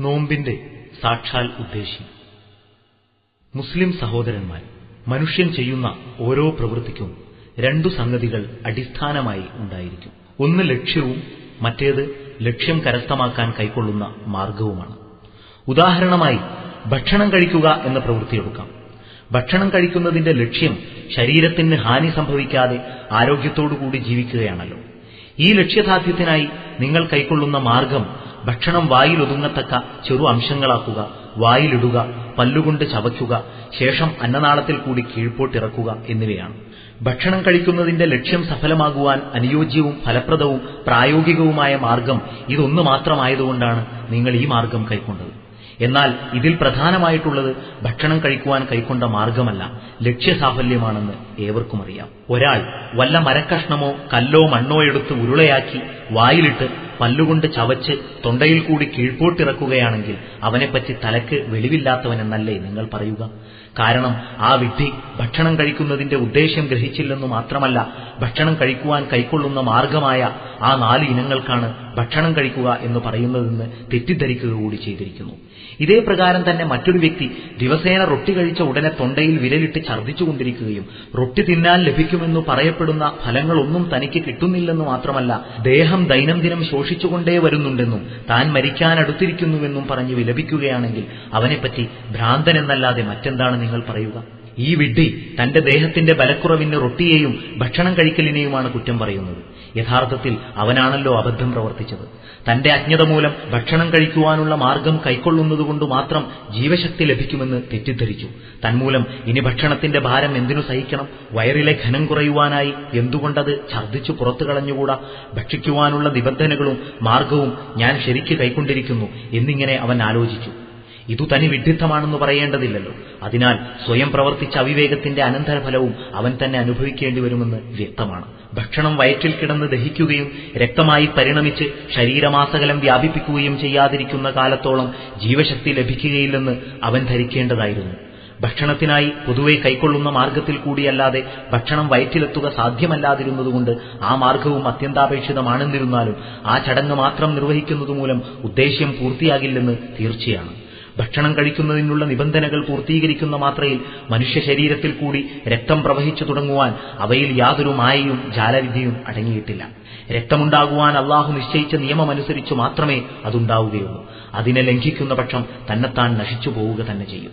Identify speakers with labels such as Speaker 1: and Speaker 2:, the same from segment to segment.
Speaker 1: നോമ്പിന്റെ സാക്ഷാൽ ഉദ്ദേശ്യം. മുസ്ലിം സഹോദരന്മാർ മനുഷ്യൻ ചെയ്യുന്ന ഓരോ പ്രവൃത്തിക്കും രണ്ടു സംഗതികൾ അടിസ്ഥാനമായി ഉണ്ടായിരിക്കും. ഒന്ന് ലക്ഷ്യവും മറ്റേത് ലക്ഷ്യം കരസ്ഥമാക്കാൻ കൈക്കൊള്ളുന്ന മാർഗവുമാണ്. ഉദാഹരണമായി ഭക്ഷണം കഴിക്കുക എന്ന പ്രവൃത്തിയെടുക്കാം ഭക്ഷണം കഴിക്കുന്നതിന്റെ ലക്ഷ്യം ശരീരത്തിന് ഹാനി സംഭവിക്കാതെ ആരോഗ്യത്തോടുകൂടി ജീവിക്കുകയാണല്ലോ. ഈ ലക്ഷ്യസാധ്യത്തിനായി നിങ്ങൾ കൈക്കൊള്ളുന്ന മാർഗം ഭക്ഷണം വായിലൊതുങ്ങത്തക്ക ചെറു അംശങ്ങളാക്കുക വായിലിടുക പല്ലുകൊണ്ട് ചവയ്ക്കുക ശേഷം അന്നനാളത്തിൽ കൂടി കീഴ്പോട്ടിറക്കുക എന്നിവയാണ്. ഭക്ഷണം കഴിക്കുന്നതിന്റെ ലക്ഷ്യം സഫലമാകുവാൻ അനുയോജ്യവും ഫലപ്രദവും പ്രായോഗികവുമായ മാർഗം ഇതൊന്നു മാത്രമായതുകൊണ്ടാണ് നിങ്ങൾ ഈ മാർഗം കൈക്കൊണ്ടത്. എന്നാൽ ഇതിൽ പ്രധാനമായിട്ടുള്ളത് ഭക്ഷണം കഴിക്കുവാൻ കൈക്കൊണ്ട മാർഗമല്ല ലക്ഷ്യസാഫല്യമാണെന്ന് ഏവർക്കും അറിയാം ഒരാൾ വല്ല മരക്കഷ്ണമോ കല്ലോ മണ്ണോ എടുത്ത് ഉരുളയാക്കി വായിലിട്ട് പല്ലുകൊണ്ട് ചവച്ച് തൊണ്ടയിൽ കൂടി കീഴ്പോട്ടിറക്കുകയാണെങ്കിൽ അവനെപ്പറ്റി തലക്ക് വെളിവില്ലാത്തവനെന്നല്ലേ നിങ്ങൾ പറയുക? കാരണം ആ വിഡ്ഢി ഭക്ഷണം കഴിക്കുന്നതിന്റെ ഉദ്ദേശ്യം ഗ്രഹിച്ചില്ലെന്നു മാത്രമല്ല ഭക്ഷണം കഴിക്കുവാൻ കൈക്കൊള്ളുന്ന മാർഗമായ ആ നാല് ഇനങ്ങൾക്കാണ് ഭക്ഷണം കഴിക്കുക എന്ന് പറയുന്നതെന്ന് തെറ്റിദ്ധരിക്കുക കൂടി ചെയ്തിരിക്കുന്നു. ഇതേ പ്രകാരം തന്നെ മറ്റൊരു വ്യക്തി ദിവസേന റൊട്ടി കഴിച്ച ഉടനെ തൊണ്ടയിൽ വിരലിട്ട് ഛർദ്ദിച്ചുകൊണ്ടിരിക്കുകയും റൊട്ടി തിന്നാൻ ലഭിക്കുമെന്ന് പറയപ്പെടുന്ന ഫലങ്ങളൊന്നും തനിക്ക് കിട്ടുന്നില്ലെന്ന് മാത്രമല്ല ദേഹം ദൈനംദിനം ശോഷിച്ചുകൊണ്ടേ വരുന്നുണ്ടെന്നും താൻ മരിക്കാനടുത്തിരിക്കുന്നുവെന്നും പറഞ്ഞ് വിലപിക്കുകയാണെങ്കിൽ അവനെപ്പറ്റി ഭ്രാന്തനെന്നല്ലാതെ മറ്റെന്താണ് നിങ്ങൾ പറയുക? ഈ വിഡ്ഢി തന്റെ ദേഹത്തിന്റെ ബലക്കുറവിന് റൊട്ടിയെയും ഭക്ഷണം കഴിക്കലിനെയുമാണ് കുറ്റം പറയുന്നത്. യഥാർത്ഥത്തിൽ അവനാണല്ലോ അബദ്ധം പ്രവർത്തിച്ചത്. തന്റെ അജ്ഞത മൂലം ഭക്ഷണം കഴിക്കുവാനുള്ള മാർഗം കൈക്കൊള്ളുന്നതുകൊണ്ട് മാത്രം ജീവശക്തി ലഭിക്കുമെന്ന് തെറ്റിദ്ധരിച്ചു. തന്മൂലം ഇനി ഭക്ഷണത്തിന്റെ ഭാരം എന്തിനു സഹിക്കണം? വയറിലെ ഘനം കുറയുവാനായി എന്തുകൊണ്ടത് ഛർദ്ദിച്ചു പുറത്തു കളഞ്ഞുകൂടാ? ഭക്ഷിക്കുവാനുള്ള നിബന്ധനകളും മാർഗവും ഞാൻ ശരിക്ക് കൈക്കൊണ്ടിരിക്കുന്നു എന്നിങ്ങനെ അവൻ ആലോചിച്ചു. ഇതു തനി വിഡ്ഢിത്തമാണെന്ന് പറയേണ്ടതില്ലല്ലോ. അതിനാൽ സ്വയം പ്രവർത്തിച്ച അവിവേകത്തിന്റെ അനന്തരഫലവും അവൻ തന്നെ അനുഭവിക്കേണ്ടി വരുമെന്ന് വ്യക്തമാണ്. ഭക്ഷണം വയറ്റിൽ കിടന്ന് ദഹിക്കുകയും രക്തമായി പരിണമിച്ച് ശരീരമാസകലം വ്യാപിപ്പിക്കുകയും ചെയ്യാതിരിക്കുന്ന കാലത്തോളം ജീവശക്തി ലഭിക്കുകയില്ലെന്ന് അവൻ ധരിക്കേണ്ടതായിരുന്നു. ഭക്ഷണത്തിനായി പൊതുവെ കൈക്കൊള്ളുന്ന മാർഗത്തിൽ കൂടിയല്ലാതെ ഭക്ഷണം വയറ്റിലെത്തുക സാധ്യമല്ലാതിരുന്നതുകൊണ്ട് ആ മാർഗവും അത്യന്താപേക്ഷിതമാണെന്നിരുന്നാലും ആ ചടങ്ങ് മാത്രം നിർവഹിക്കുന്നതുമൂലം ഉദ്ദേശ്യം പൂർത്തിയാകില്ലെന്ന് തീർച്ചയാണ്. ഭക്ഷണം കഴിക്കുന്നതിനുള്ള നിബന്ധനകൾ പൂർത്തീകരിക്കുന്ന മാത്രയിൽ മനുഷ്യ ശരീരത്തിൽ കൂടി രക്തം പ്രവഹിച്ചു തുടങ്ങുവാൻ അവയിൽ യാതൊരു മായയും ജാലവിദ്യയും അടങ്ങിയിട്ടില്ല. രക്തമുണ്ടാകുവാൻ അള്ളാഹു നിശ്ചയിച്ച നിയമമനുസരിച്ച് മാത്രമേ അതുണ്ടാവുകയുള്ളൂ. അതിനെ ലംഘിക്കുന്ന പക്ഷം തന്നെത്താൻ നശിച്ചു പോവുക തന്നെ ചെയ്യും.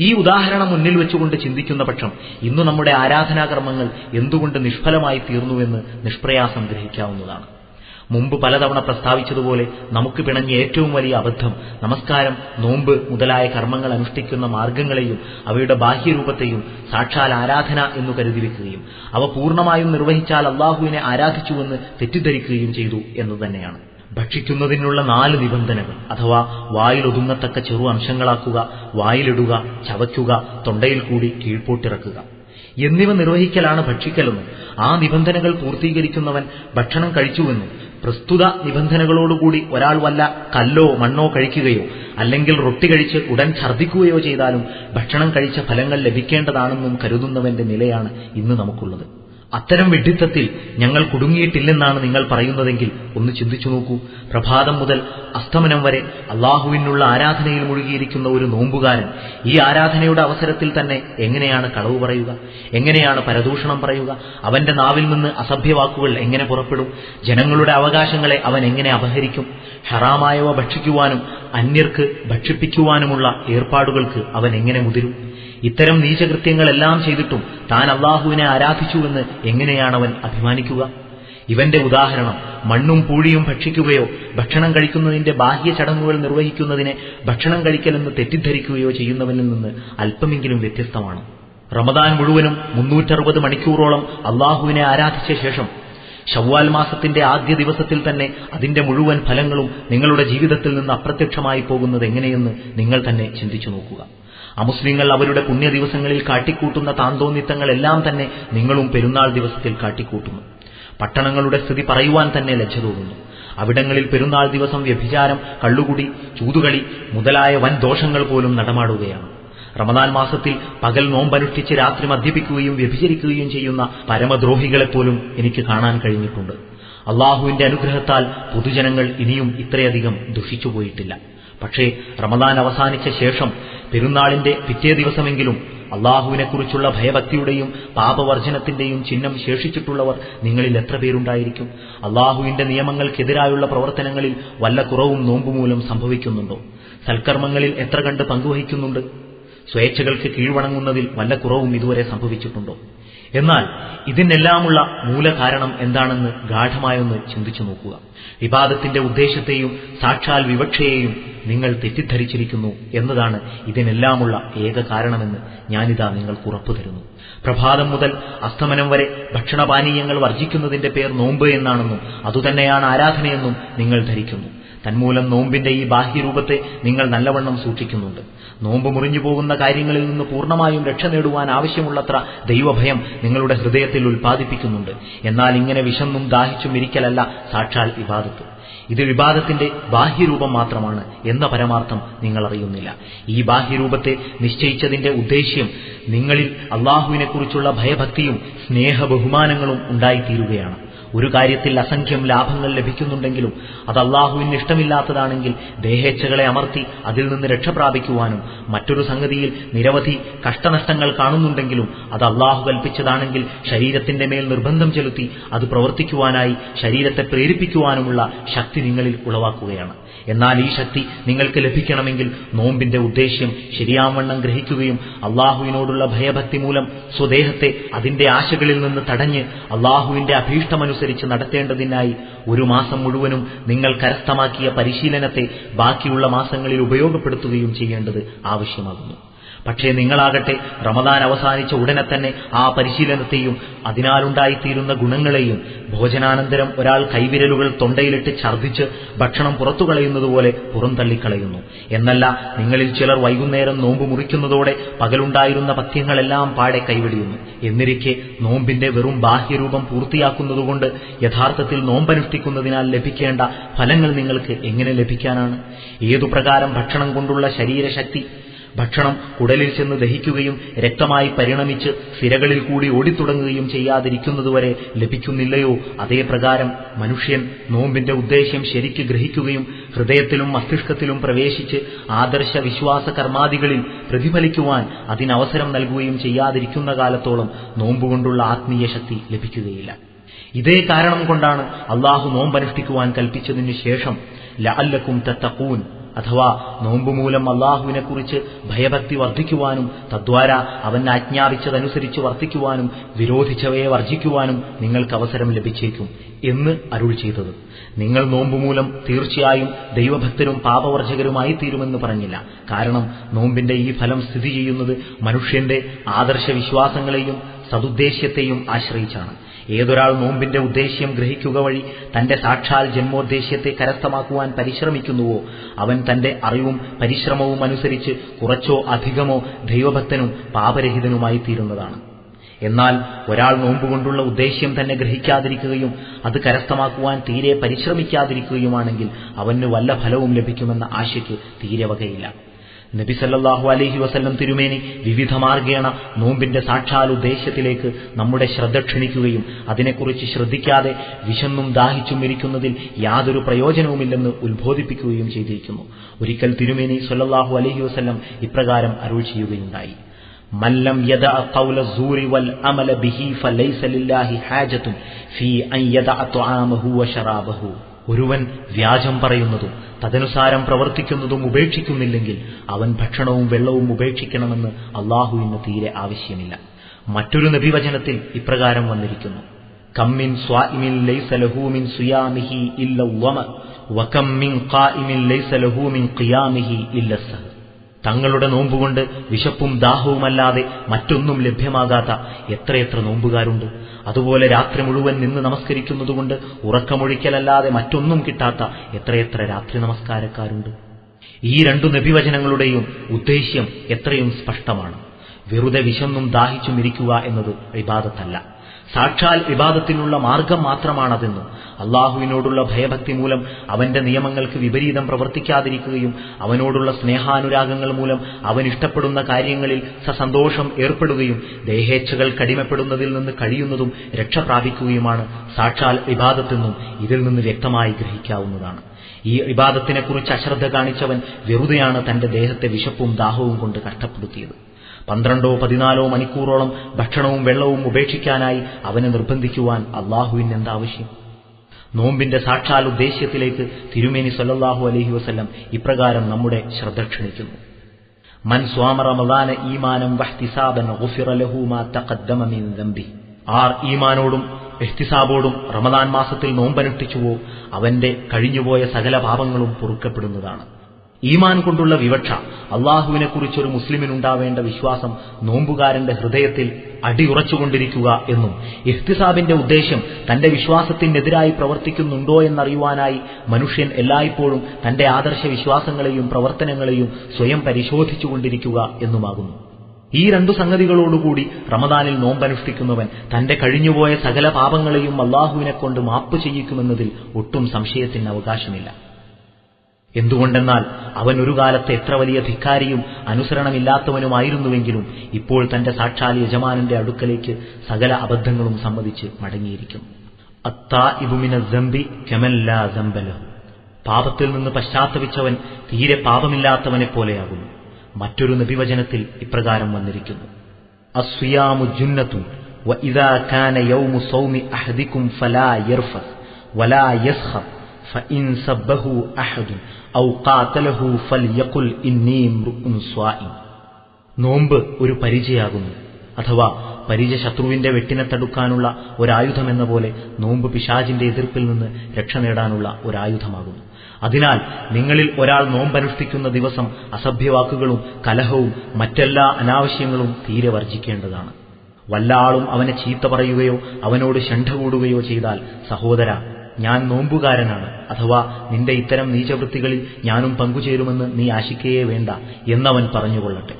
Speaker 1: ഈ ഉദാഹരണം മുന്നിൽ വെച്ചുകൊണ്ട് ചിന്തിക്കുന്ന പക്ഷം ഇന്ന് നമ്മുടെ ആരാധനാകർമ്മങ്ങൾ എന്തുകൊണ്ട് നിഷ്ഫലമായി തീർന്നുവെന്ന് നിഷ്പ്രയാസം ഗ്രഹിക്കാവുന്നതാണ്. മുമ്പ് പലതവണ പ്രസ്താവിച്ചതുപോലെ നമുക്ക് പിണഞ്ഞ ഏറ്റവും വലിയ അബദ്ധം നമസ്കാരം നോമ്പ് മുതലായ കർമ്മങ്ങൾ അനുഷ്ഠിക്കുന്ന മാർഗങ്ങളെയും അവയുടെ ബാഹ്യരൂപത്തെയും സാക്ഷാൽ ആരാധന എന്നു കരുതി വെക്കുകയും അവ പൂർണമായും നിർവഹിച്ചാൽ അള്ളാഹുവിനെ ആരാധിച്ചുവെന്ന് തെറ്റിദ്ധരിക്കുകയും ചെയ്തു എന്നു തന്നെയാണ്. ഭക്ഷിക്കുന്നതിനുള്ള നാല് നിബന്ധനകൾ അഥവാ വായിലൊതുങ്ങത്തക്ക ചെറു അംശങ്ങളാക്കുക വായിലിടുക ചവയ്ക്കുക തൊണ്ടയിൽ കൂടി കീഴ്പോട്ടിറക്കുക. എന്നിവ നിർവഹിക്കലാണ് ഭക്ഷിക്കലെന്നും ആ നിബന്ധനകൾ പൂർത്തീകരിക്കുന്നവൻ ഭക്ഷണം കഴിച്ചുവെന്നും പ്രസ്തുത നിബന്ധനകളോടുകൂടി ഒരാൾ വല്ല കല്ലോ മണ്ണോ കഴിക്കുകയോ അല്ലെങ്കിൽ റൊട്ടി കഴിച്ച് ഉടൻ ഛർദ്ദിക്കുകയോ ചെയ്താലും ഭക്ഷണം കഴിച്ച ഫലങ്ങൾ ലഭിക്കേണ്ടതാണെന്നും കരുതുന്നവന്റെ നിലയാണ് ഇന്ന് നമുക്കുള്ളത്. അത്തരം വിഡ്ഢിത്തത്തിൽ ഞങ്ങൾ കുടുങ്ങിയിട്ടില്ലെന്നാണ് നിങ്ങൾ പറയുന്നതെങ്കിൽ ഒന്ന് ചിന്തിച്ചു നോക്കൂ. പ്രഭാതം മുതൽ അസ്തമനം വരെ അള്ളാഹുവിനുള്ള ആരാധനയിൽ മുഴുകിയിരിക്കുന്ന ഒരു നോമ്പുകാരൻ ഈ ആരാധനയുടെ അവസരത്തിൽ തന്നെ എങ്ങനെയാണ് കളവ് പറയുക? എങ്ങനെയാണ് പരദൂഷണം പറയുക? അവന്റെ നാവിൽ നിന്ന് അസഭ്യവാക്കുകൾ എങ്ങനെ പുറപ്പെടും? ജനങ്ങളുടെ അവകാശങ്ങളെ അവൻ എങ്ങനെ അപഹരിക്കും? ഹറാമായവ ഭക്ഷിക്കുവാനും അന്യർക്ക് ഭക്ഷിപ്പിക്കുവാനുമുള്ള ഏർപ്പാടുകൾക്ക് അവൻ എങ്ങനെ മുതിരും? ഇത്തരം നീചകൃത്യങ്ങളെല്ലാം ചെയ്തിട്ടും താൻ അള്ളാഹുവിനെ ആരാധിച്ചുവെന്ന് എങ്ങനെയാണവൻ അഭിമാനിക്കുക? ഇവന്റെ ഉദാഹരണം മണ്ണും പൂഴിയും ഭക്ഷിക്കുകയോ ഭക്ഷണം കഴിക്കുന്നതിന്റെ ബാഹ്യ ചടങ്ങുകൾ നിർവഹിക്കുന്നതിനെ ഭക്ഷണം കഴിക്കലെന്ന് തെറ്റിദ്ധരിക്കുകയോ ചെയ്യുന്നവനിൽ നിന്ന് അല്പമെങ്കിലും വ്യത്യസ്തമാണ്. റമദാൻ മുഴുവനും മുന്നൂറ്ററുപത് മണിക്കൂറോളം അള്ളാഹുവിനെ ആരാധിച്ച ശേഷം ഷവ്വാൽ മാസത്തിന്റെ ആദ്യ ദിവസത്തിൽ തന്നെ അതിന്റെ മുഴുവൻ ഫലങ്ങളും നിങ്ങളുടെ ജീവിതത്തിൽ നിന്ന് അപ്രത്യക്ഷമായി പോകുന്നത് എങ്ങനെയെന്ന് നിങ്ങൾ തന്നെ ചിന്തിച്ചു നോക്കുക. അമുസ്ലിങ്ങൾ അവരുടെ പുണ്യ ദിവസങ്ങളിൽ കാട്ടിക്കൂട്ടുന്ന താന്തോന്നിത്തങ്ങളെല്ലാം തന്നെ നിങ്ങളും പെരുന്നാൾ ദിവസത്തിൽ കാട്ടിക്കൂട്ടുന്നു. പട്ടണങ്ങളുടെ സ്ഥിതി പറയുവാൻ തന്നെ ലജ്ജ തോന്നുന്നു. അവിടങ്ങളിൽ പെരുന്നാൾ ദിവസം വ്യഭിചാരം കള്ളുകുടി ചൂതുകളി മുതലായ വൻ ദോഷങ്ങൾ പോലും നടമാടുകയാണ്. റമദാൻ മാസത്തിൽ പകൽ നോമ്പനുഷ്ഠിച്ച് രാത്രി മദ്യപിക്കുകയും വ്യഭിചരിക്കുകയും ചെയ്യുന്ന പരമദ്രോഹികളെപ്പോലും എനിക്ക് കാണാൻ കഴിഞ്ഞിട്ടുണ്ട്. അള്ളാഹുവിന്റെ അനുഗ്രഹത്താൽ പൊതുജനങ്ങൾ ഇനിയും ഇത്രയധികം ദുഷിച്ചുപോയിട്ടില്ല. പക്ഷേ റമദാൻ അവസാനിച്ച ശേഷം പെരുന്നാളിന്റെ പിറ്റേ ദിവസമെങ്കിലും അള്ളാഹുവിനെക്കുറിച്ചുള്ള ഭയഭക്തിയുടെയും പാപവർജനത്തിന്റെയും ചിഹ്നം ശേഷിച്ചിട്ടുള്ളവർ നിങ്ങളിൽ എത്ര പേരുണ്ടായിരിക്കും? അള്ളാഹുവിന്റെ നിയമങ്ങൾക്കെതിരായുള്ള പ്രവർത്തനങ്ങളിൽ വല്ല കുറവും നോമ്പുമൂലം സംഭവിക്കുന്നുണ്ടോ? സൽക്കർമ്മങ്ങളിൽ എത്ര കണ്ട് പങ്കുവഹിക്കുന്നുണ്ട്? സ്വേച്ഛകൾക്ക് കീഴ്വണങ്ങുന്നതിൽ വല്ല കുറവും ഇതുവരെ സംഭവിച്ചിട്ടുണ്ടോ? എന്നാൽ ഇതിനെല്ലാമുള്ള മൂലകാരണം എന്താണെന്ന് ഗാഠമായൊന്ന് ചിന്തിച്ചു നോക്കുക. വിവാദത്തിന്റെ ഉദ്ദേശത്തെയും സാക്ഷാൽ വിവക്ഷയെയും നിങ്ങൾ തെറ്റിദ്ധരിച്ചിരിക്കുന്നു എന്നതാണ് ഇതിനെല്ലാമുള്ള ഏക കാരണമെന്ന് ഞാനിതാ നിങ്ങൾക്ക് ഉറപ്പു തരുന്നു. പ്രഭാതം മുതൽ അസ്തമനം വരെ ഭക്ഷണപാനീയങ്ങൾ വർജിക്കുന്നതിന്റെ പേർ നോമ്പ് എന്നാണെന്നും അതുതന്നെയാണ് ആരാധനയെന്നും നിങ്ങൾ ധരിക്കുന്നു. തന്മൂലം നോമ്പിന്റെ ഈ ബാഹ്യരൂപത്തെ നിങ്ങൾ നല്ലവണ്ണം സൂക്ഷിക്കുന്നുണ്ട്. നോമ്പ് മുറിഞ്ഞു പോകുന്ന കാര്യങ്ങളിൽ നിന്ന് പൂർണമായും രക്ഷ നേടുവാൻ ആവശ്യമുള്ളത്ര ദൈവഭയം നിങ്ങളുടെ ഹൃദയത്തിൽ ഉൽപ്പാദിപ്പിക്കുന്നുണ്ട്. എന്നാൽ ഇങ്ങനെ വിശന്നും ദാഹിച്ചും ഇരിക്കലല്ല സാക്ഷാൽ വിവാദത്ത് ഇത് വിവാദത്തിന്റെ ബാഹ്യരൂപം മാത്രമാണ് എന്ന പരമാർത്ഥം നിങ്ങൾ അറിയുന്നില്ല ഈ ബാഹ്യരൂപത്തെ നിശ്ചയിച്ചതിന്റെ ഉദ്ദേശ്യം നിങ്ങളിൽ അള്ളാഹുവിനെക്കുറിച്ചുള്ള ഭയഭക്തിയും സ്നേഹബഹുമാനങ്ങളും ഉണ്ടായിത്തീരുകയാണ്. ഒരു കാര്യത്തിൽ അസംഖ്യം ലാഭങ്ങൾ ലഭിക്കുന്നുണ്ടെങ്കിലും അത് അള്ളാഹുവിന് ഇഷ്ടമില്ലാത്തതാണെങ്കിൽ ദേഹേച്ഛകളെ അമർത്തി അതിൽ നിന്ന് രക്ഷപ്രാപിക്കുവാനും മറ്റൊരു സംഗതിയിൽ നിരവധി കഷ്ടനഷ്ടങ്ങൾ കാണുന്നുണ്ടെങ്കിലും അത് അള്ളാഹു കൽപ്പിച്ചതാണെങ്കിൽ ശരീരത്തിന്റെ മേൽ നിർബന്ധം ചെലുത്തി അത് പ്രവർത്തിക്കുവാനായി ശരീരത്തെ പ്രേരിപ്പിക്കുവാനുമുള്ള ശക്തി നിങ്ങളിൽ ഉളവാക്കുകയാണ്. എന്നാൽ ഈ ശക്തി നിങ്ങൾക്ക് ലഭിക്കണമെങ്കിൽ നോമ്പിന്റെ ഉദ്ദേശ്യം ശരിയാവണ്ണം ഗ്രഹിക്കുകയും അള്ളാഹുവിനോടുള്ള ഭയഭക്തി മൂലം സ്വദേഹത്തെ അതിന്റെ ആശകളിൽ നിന്ന് തടഞ്ഞ് അള്ളാഹുവിന്റെ അഭീഷ്ടമനുസരിച്ച് നടത്തേണ്ടതിനായി ഒരു മാസം മുഴുവനും നിങ്ങൾ കരസ്ഥമാക്കിയ പരിശീലനത്തെ ബാക്കിയുള്ള മാസങ്ങളിൽ ഉപയോഗപ്പെടുത്തുകയും ചെയ്യേണ്ടത് ആവശ്യമാകുന്നു. പക്ഷേ നിങ്ങളാകട്ടെ റമദാൻ അവസാനിച്ച ഉടനെ തന്നെ ആ പരിശീലനത്തെയും അതിനാലുണ്ടായിത്തീരുന്ന ഗുണങ്ങളെയും ഭോജനാനന്തരം ഒരാൾ കൈവിരലുകൾ തൊണ്ടയിലിട്ട് ഛർദ്ദിച്ച് ഭക്ഷണം പുറത്തു പുറത്തുകളയുന്നതുപോലെ പുറന്തള്ളിക്കളയുന്നു. എന്നല്ല നിങ്ങളിൽ ചിലർ വൈകുന്നേരം നോമ്പ് മുറിക്കുന്നതോടെ പകലുണ്ടായിരുന്ന പഥ്യങ്ങളെല്ലാം പാടെ കൈവെടിയുന്നു. എന്നിരിക്കെ നോമ്പിന്റെ വെറും ബാഹ്യരൂപം പൂർത്തിയാക്കുന്നതുകൊണ്ട് യഥാർത്ഥത്തിൽ നോമ്പനുഷ്ഠിക്കുന്നതിനാൽ ലഭിക്കേണ്ട ഫലങ്ങൾ നിങ്ങൾക്ക് എങ്ങനെ ലഭിക്കാനാണ്? ഏതു പ്രകാരം ഭക്ഷണം കൊണ്ടുള്ള ശരീരശക്തി ഭക്ഷണം കുടലിൽ ചെന്ന് ദഹിക്കുകയും രക്തമായി പരിണമിച്ച് സിരകളിൽ കൂടി ഓടിത്തുടങ്ങുകയും ചെയ്യാതിരിക്കുന്നതുവരെ ലഭിക്കുന്നില്ലയോ? അതേ പ്രകാരം മനുഷ്യൻ നോമ്പിന്റെ ഉദ്ദേശ്യം ശരിക്ക് ഗ്രഹിക്കുകയും ഹൃദയത്തിലും മസ്തിഷ്കത്തിലും പ്രവേശിച്ച് ആദർശ വിശ്വാസ കർമാദികളിൽ പ്രതിഫലിക്കുവാൻ അതിനവസരം നൽകുകയും ചെയ്യാതിരിക്കുന്ന കാലത്തോളം നോമ്പുകൊണ്ടുള്ള ആത്മീയ ശക്തി ലഭിക്കുകയില്ല. ഇതേ കാരണം കൊണ്ടാണ് അള്ളാഹു നോമ്പനുഷ്ഠിക്കുവാൻ കൽപ്പിച്ചതിനു ശേഷം ലഅല്ലക്കും തത്തക്കൂൻ അഥവാ നോമ്പ് മൂലം അള്ളാഹുവിനെക്കുറിച്ച് ഭയഭക്തി വർദ്ധിക്കുവാനും തദ്വാര അവൻ ആജ്ഞാപിച്ചതനുസരിച്ച് വർദ്ധിക്കുവാനും വിരോധിച്ചവയെ വർജിക്കുവാനും നിങ്ങൾക്ക് അവസരം ലഭിച്ചേക്കും എന്ന് അരുൾ ചെയ്തത്. നിങ്ങൾ നോമ്പ് മൂലം തീർച്ചയായും ദൈവഭക്തരും പാപവർജകരുമായി തീരുമെന്ന് പറഞ്ഞില്ല. കാരണം നോമ്പിന്റെ ഈ ഫലം സ്ഥിതി ചെയ്യുന്നത് മനുഷ്യന്റെ ആദർശ വിശ്വാസങ്ങളെയും സതുദ്ദേശ്യത്തെയും ആശ്രയിച്ചാണ്. ഏതൊരാൾ നോമ്പിന്റെ ഉദ്ദേശ്യം ഗ്രഹിക്കുക വഴി തന്റെ സാക്ഷാൽ ജന്മോദ്ദേശ്യത്തെ കരസ്ഥമാക്കുവാൻ പരിശ്രമിക്കുന്നുവോ? അവൻ തന്റെ അറിവും പരിശ്രമവും അനുസരിച്ച് കുറച്ചോ അധികമോ ദൈവഭക്തനും പാപരഹിതനുമായി തീരുന്നതാണ്. എന്നാൽ ഒരാൾ നോമ്പുകൊണ്ടുള്ള ഉദ്ദേശ്യം തന്നെ ഗ്രഹിക്കാതിരിക്കുകയും അത് കരസ്ഥമാക്കുവാൻ തീരെ പരിശ്രമിക്കാതിരിക്കുകയുമാണെങ്കിൽ അവന് വല്ല ഫലവും ലഭിക്കുമെന്ന ആശയ്ക്ക് തീരെ വകയില്ല. നബി സല്ലല്ലാഹു അലൈഹി വസല്ലം തിരുമേനി വിവിധ മാർഗേണ നോമ്പിന്റെ സാക്ഷാൽ ഉദ്ദേശ്യത്തിലേക്ക് നമ്മുടെ ശ്രദ്ധ ക്ഷണിക്കുകയും അതിനെക്കുറിച്ച് ശ്രദ്ധിക്കാതെ വിശന്നും ദാഹിച്ചും ഇരിക്കുന്നതിൽ യാതൊരു പ്രയോജനവുമില്ലെന്ന് ഉത്ബോധിപ്പിക്കുകയും ചെയ്തിരിക്കുന്നു. ഒരിക്കൽ തിരുമേനി സല്ലാഹു അലഹി വസല്ലം ഇപ്രകാരം അരുൾ ചെയ്യുകയുണ്ടായി. മല്ലം യദ ഖൗല സൂരി വൽ അമല ബിഹി ഫലൈസ ലില്ലാഹി ഹാജത്തുൻ ഫീ അൻ യദ തുആമഹു വശറാബഹു ഒരുവൻ വ്യാജം പറയുന്നതും തദനുസാരം പ്രവർത്തിക്കുന്നതും ഉപേക്ഷിക്കുന്നില്ലെങ്കിൽ അവൻ ഭക്ഷണവും വെള്ളവും ഉപേക്ഷിക്കണമെന്ന് അള്ളാഹുവിന് തീരെ ആവശ്യമില്ല. മറ്റൊരു നബിവചനത്തിൽ ഇപ്രകാരം വന്നിരിക്കുന്നു. കമ്മിൻ ഖിയാമിഹി ഇല്ല തങ്ങളുടെ നോമ്പുകൊണ്ട് വിശപ്പും ദാഹവുമല്ലാതെ മറ്റൊന്നും ലഭ്യമാകാത്ത എത്രയെത്ര നോമ്പുകാരുണ്ട്. അതുപോലെ രാത്രി മുഴുവൻ നിന്ന് നമസ്കരിക്കുന്നതുകൊണ്ട് ഉറക്കമൊഴിക്കലല്ലാതെ മറ്റൊന്നും കിട്ടാത്ത എത്രയെത്ര രാത്രി നമസ്കാരക്കാരുണ്ട്. ഈ രണ്ടു നബിവചനങ്ങളുടെയും ഉദ്ദേശ്യം എത്രയും സ്പഷ്ടമാണ്. വെറുതെ വിശന്നും ദാഹിച്ചും ഇരിക്കുക എന്നത് വിവാദത്തല്ല സാക്ഷാൽ വിവാദത്തിനുള്ള മാർഗം മാത്രമാണതെന്നും അള്ളാഹുവിനോടുള്ള ഭയഭക്തി മൂലം അവന്റെ നിയമങ്ങൾക്ക് വിപരീതം പ്രവർത്തിക്കാതിരിക്കുകയും അവനോടുള്ള സ്നേഹാനുരാഗങ്ങൾ മൂലം അവൻ ഇഷ്ടപ്പെടുന്ന കാര്യങ്ങളിൽ സസന്തോഷം ഏർപ്പെടുകയും ദേഹേച്ഛകൾ കടിമപ്പെടുന്നതിൽ നിന്ന് കഴിയുന്നതും രക്ഷ പ്രാപിക്കുകയുമാണ് സാക്ഷാൽ വിവാദത്തെന്നും ഇതിൽ നിന്ന് വ്യക്തമായി ഗ്രഹിക്കാവുന്നതാണ്. ഈ വിവാദത്തിനെക്കുറിച്ച് അശ്രദ്ധ കാണിച്ചവൻ വെറുതെയാണ് തന്റെ ദേഹത്തെ വിശപ്പും ദാഹവും കൊണ്ട് കഷ്ടപ്പെടുത്തിയത്. പന്ത്രണ്ടോ പതിനാലോ മണിക്കൂറോളം ഭക്ഷണവും വെള്ളവും ഉപേക്ഷിക്കാനായി അവനെ നിർബന്ധിക്കുവാൻ അള്ളാഹുവിന് എന്താവശ്യം നോമ്പിന്റെ സാക്ഷാൽ ഉദ്ദേശ്യത്തിലേക്ക് തിരുമേനി സല്ലാഹു അലഹി വസ്ല്ലം ഇപ്രകാരം നമ്മുടെ ശ്രദ്ധ ക്ഷണിക്കുന്നു. മൻ സ്വാമ റമദാന ഈമാനം വഹ്തിസാബൻ ആർ ഈമാനോടും എഹ്തിസാബോടും റമദാൻ മാസത്തിൽ നോമ്പനുഷ്ഠിച്ചുവോ അവന്റെ കഴിഞ്ഞുപോയ സകല പാപങ്ങളും പൊറുക്കപ്പെടുന്നതാണ്. ഈമാൻ കൊണ്ടുള്ള വിവക്ഷ അള്ളാഹുവിനെക്കുറിച്ചൊരു മുസ്ലിമിനുണ്ടാവേണ്ട വിശ്വാസം നോമ്പുകാരന്റെ ഹൃദയത്തിൽ അടിയുറച്ചുകൊണ്ടിരിക്കുക എന്നും ഇഫ്തിസാബിന്റെ ഉദ്ദേശ്യം തന്റെ വിശ്വാസത്തിനെതിരായി പ്രവർത്തിക്കുന്നുണ്ടോ എന്നറിയുവാനായി മനുഷ്യൻ എല്ലായ്പ്പോഴും തന്റെ ആദർശ വിശ്വാസങ്ങളെയും പ്രവർത്തനങ്ങളെയും സ്വയം പരിശോധിച്ചുകൊണ്ടിരിക്കുക എന്നുമാകുന്നു. ഈ രണ്ടു സംഗതികളോടുകൂടി റമദാനിൽ നോമ്പനുഷ്ഠിക്കുന്നവൻ തന്റെ കഴിഞ്ഞുപോയ സകല പാപങ്ങളെയും അള്ളാഹുവിനെ കൊണ്ട് മാപ്പ് ചെയ്യിക്കുമെന്നതിൽ ഒട്ടും സംശയത്തിന് അവകാശമില്ല. എന്തുകൊണ്ടെന്നാൽ അവൻ ഒരു കാലത്ത് എത്ര വലിയ ധിക്കാരിയും അനുസരണമില്ലാത്തവനുമായിരുന്നുവെങ്കിലും ഇപ്പോൾ തന്റെ സാക്ഷാൽ യജമാനന്റെ അടുക്കലേക്ക് സകല അബദ്ധങ്ങളും സമ്മതിച്ച് മടങ്ങിയിരിക്കുന്നു അത്താ ഇബുമിന ജംബി കെമല്ലാ ജംബലഹു പാപത്തിൽ നിന്ന് പശ്ചാത്തപിച്ചവൻ തീരെ പാപമില്ലാത്തവനെ പോലെയാകുന്നു മറ്റൊരു നബിവചനത്തിൽ ഇപ്രകാരം വന്നിരിക്കുന്നു അസ്വിയാമു ജുന്നത്തുൻ وإذا كان يوم صوم أحدكم فلا يرفث ولا يسخط فإن سبه أحد أو قاتله فليقل إني امرؤ صائم നോമ്പ് ഒരു പരിചയാകുന്നു അഥവാ പരിച ശത്രുവിന്റെ വെട്ടിനെ തടുക്കാനുള്ള ഒരായുധമെന്ന പോലെ നോമ്പ് പിശാചിന്റെ എതിർപ്പിൽ നിന്ന് രക്ഷ നേടാനുള്ള ഒരായുധമാകുന്നു അതിനാൽ നിങ്ങളിൽ ഒരാൾ നോമ്പനുഷ്ഠിക്കുന്ന ദിവസം അസഭ്യവാക്കുകളും കലഹവും മറ്റെല്ലാ അനാവശ്യങ്ങളും തീരെ വർജിക്കേണ്ടതാണ് വല്ല ആളും അവനെ ചീത്ത പറയുകയോ അവനോട് ശണ്ഠ കൂടുകയോ ചെയ്താൽ സഹോദര ഞാൻ നോമ്പുകാരനാണ്. അഥവാ നിന്റെ ഇത്തരം നീചവൃത്തികളിൽ ഞാനും പങ്കുചേരുമെന്ന് നീ ആശിക്കയേ വേണ്ട എന്നവൻ പറഞ്ഞുകൊള്ളട്ടെ.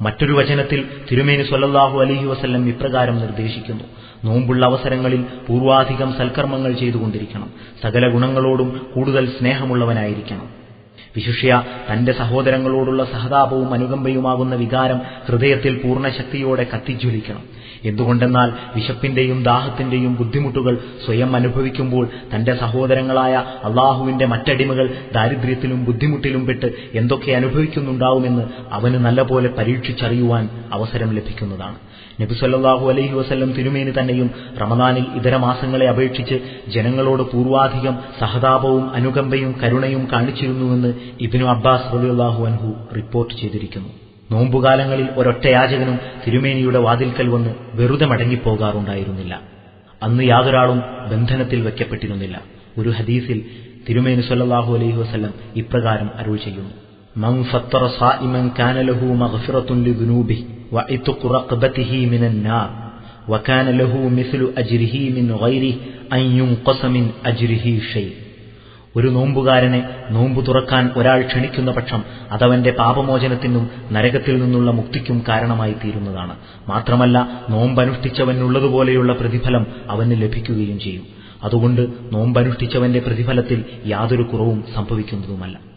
Speaker 1: മറ്റൊരു വചനത്തിൽ തിരുമേനി സൊല്ലാഹു അലഹി വസ്ല്ലം ഇപ്രകാരം നിർദ്ദേശിക്കുന്നു. നോമ്പുള്ള അവസരങ്ങളിൽ പൂർവാധികം സൽക്കർമ്മങ്ങൾ ചെയ്തുകൊണ്ടിരിക്കണം. സകല ഗുണങ്ങളോടും കൂടുതൽ സ്നേഹമുള്ളവനായിരിക്കണം. വിശിഷ്യ തന്റെ സഹോദരങ്ങളോടുള്ള സഹതാപവും അനുകമ്പയുമാകുന്ന വികാരം ഹൃദയത്തിൽ പൂർണ ശക്തിയോടെ കത്തിജ്വലിക്കണം. എന്തുകൊണ്ടെന്നാൽ വിശപ്പിന്റെയും ദാഹത്തിന്റെയും ബുദ്ധിമുട്ടുകൾ സ്വയം അനുഭവിക്കുമ്പോൾ തന്റെ സഹോദരങ്ങളായ അള്ളാഹുവിന്റെ മറ്റടിമകൾ ദാരിദ്ര്യത്തിലും ബുദ്ധിമുട്ടിലും പെട്ട് എന്തൊക്കെ അനുഭവിക്കുന്നുണ്ടാവുമെന്ന് അവന് നല്ലപോലെ പരീക്ഷിച്ചറിയുവാൻ അവസരം ലഭിക്കുന്നതാണ്. നബി സല്ലല്ലാഹു അലൈഹി വസ്ല്ലം തിരുമേനി തന്നെയും റമദാനിൽ ഇതര മാസങ്ങളെ അപേക്ഷിച്ച് ജനങ്ങളോട് പൂർവാധികം സഹതാപവും അനുകമ്പയും കരുണയും കാണിച്ചിരുന്നുവെന്ന് ഇബിനു അബ്ബാസ് റളിയല്ലാഹു അൻഹു റിപ്പോർട്ട് ചെയ്തിരിക്കുന്നു. നോമ്പുകാലങ്ങളിൽ ഒരൊറ്റ യാചകനും തിരുമേനിയുടെ വാതിൽക്കൽ വന്ന് വെറുതെ മടങ്ങിപ്പോകാറുണ്ടായിരുന്നില്ല അന്ന് യാതൊരാളും ബന്ധനത്തിൽ വയ്ക്കപ്പെട്ടിരുന്നില്ല ഒരു ഹദീസിൽ തിരുമേനി സല്ലല്ലാഹു അലൈഹി വസല്ലം ഇപ്രകാരം അരുൾ ചെയ്യുന്നു من فطر صائما كان له مغفرة لذنوبه وعتق رقبته من النار وكان له مثل أجره من غيره أن ينقص من أجره شيء ഒരു നോമ്പുകാരനെ നോമ്പു തുറക്കാൻ ഒരാൾ ക്ഷണിക്കുന്ന പക്ഷം അതവന്റെ പാപമോചനത്തിനും നരകത്തിൽ നിന്നുള്ള മുക്തിക്കും കാരണമായി തീരുന്നതാണ്. മാത്രമല്ല നോമ്പനുഷ്ഠിച്ചവനുള്ളതുപോലെയുള്ള പ്രതിഫലം അവന് ലഭിക്കുകയും ചെയ്യും. അതുകൊണ്ട് നോമ്പനുഷ്ഠിച്ചവന്റെ പ്രതിഫലത്തിൽ യാതൊരു കുറവും സംഭവിക്കുന്നതുമല്ല.